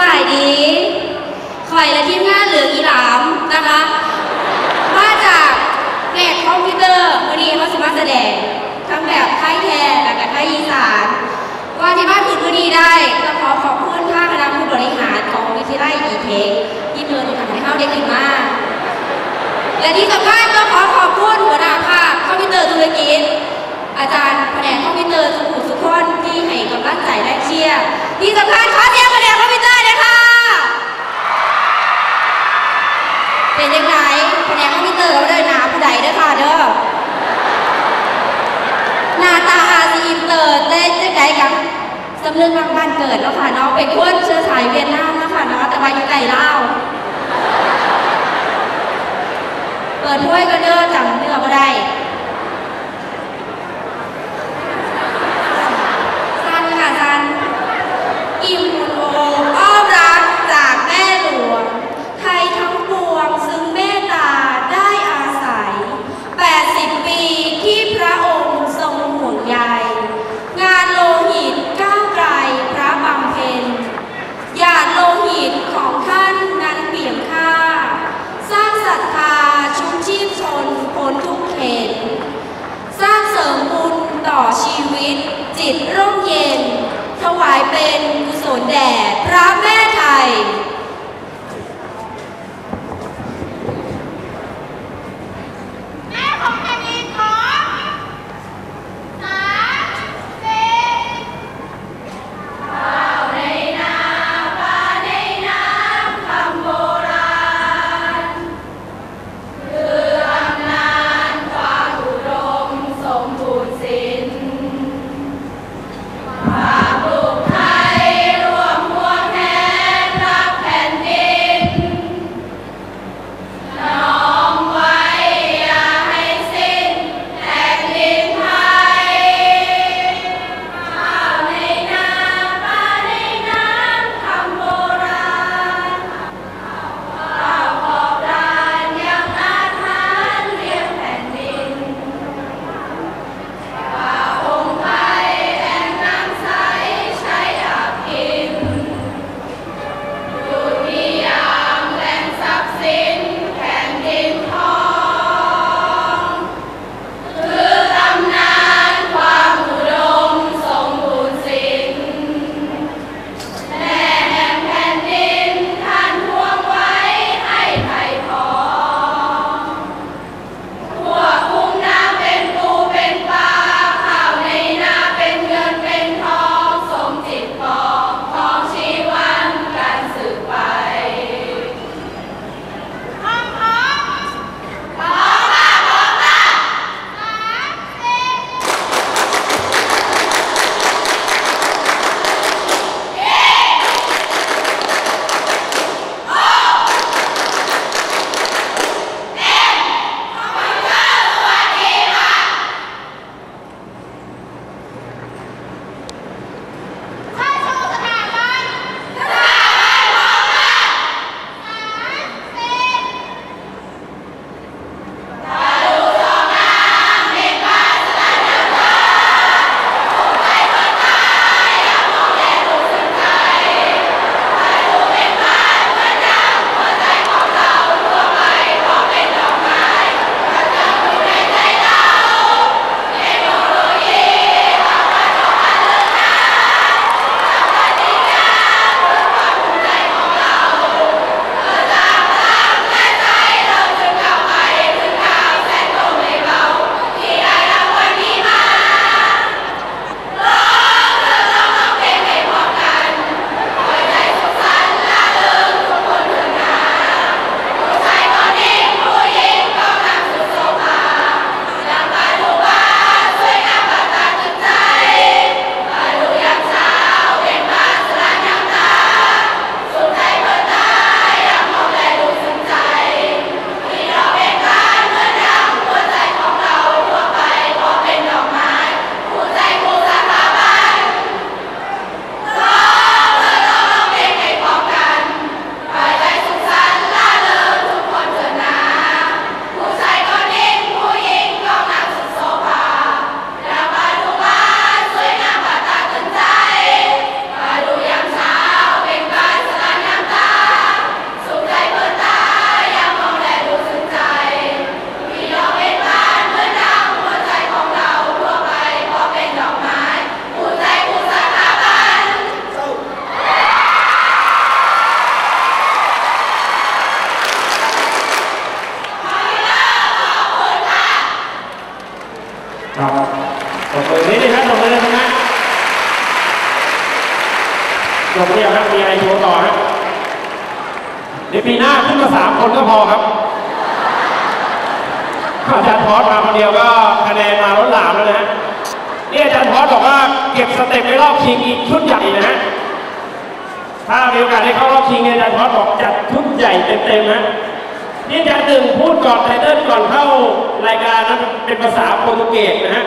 บายดีคอยและทีมงานเหลืองอีหลามนะคะ มาจากแนกคอมพิวเตอร์วันนี้เขาสิมาแสดงทั้งแบบไทยแท้และกับไทยอีสานว่าที่บ้านถึงวันนี้ได้ก็ขอขอบคุณท่านคณะผู้บริหารของวิทยาลัยอีเทคที่เมืองทำให้เขาได้ขึ้นมาก และที่สำคัญก็ขอขอบคุณหัวหน้าภาคคอมพิวเตอร์ธุรกิจอาจารย์แผนกคอมพิวเตอร์สุขุสุขคนที่ให้กำลังใจและเชียร์ที่สำคัญขอเสียง ดเด้ค่ะเด้อหน้าตาอาซีอินเตอร์เต้นจะไกลกับสำนึกรักบ้านเกิดแล้วค่ะน้องเป็นคนเชื้อสายเวียดนามนะคะเนาะแต่ว่าอยู่ไกลเล่าเปิดถ้วยก็เด้อจังเนื้อบ่ได้สั้นค่ะสั้นอิ่มบุญโออ้อมรักจากแม่หลวง ไทยทั้งปวงซึ่งเมตตาได้อาศัย 80 ปีที่พระองค์ทรงห่วงใย งานโลหิตก้าวไกลพระบำเพ็ญ หยาดโลหิตของท่านนั้นเปี่ยมค่า สร้างศรัทธาชุมชีพชนพ้นทุกเขตสร้างเสริมบุญต่อชีวิต จิต ร่มเย็น ถวายเป็นกุศลแด่พระแม่ไทย เดียวครับมีอะไรโชว์ต่อครับในปีหน้าขึ้นมาสามคนก็พอครับอาจารย์พอสมาคนเดียวก็คะแนนมาล้นหลามแล้วนะฮะนี่อาจารย์พอสบอกว่าเก็บสเต็ปไว้รอบชิงอีกชุดใหญ่นะฮะถ้ามีโอกาสได้เข้ารอบชิงเนี่ยอาจารย์พอสบอกจัดชุดใหญ่เต็มๆนะนี่อาจารย์หนึ่งพูดก่อนไทเทิลก่อนเข้ารายการนั้นเป็นภาษาโปรตุเกสนะฮะ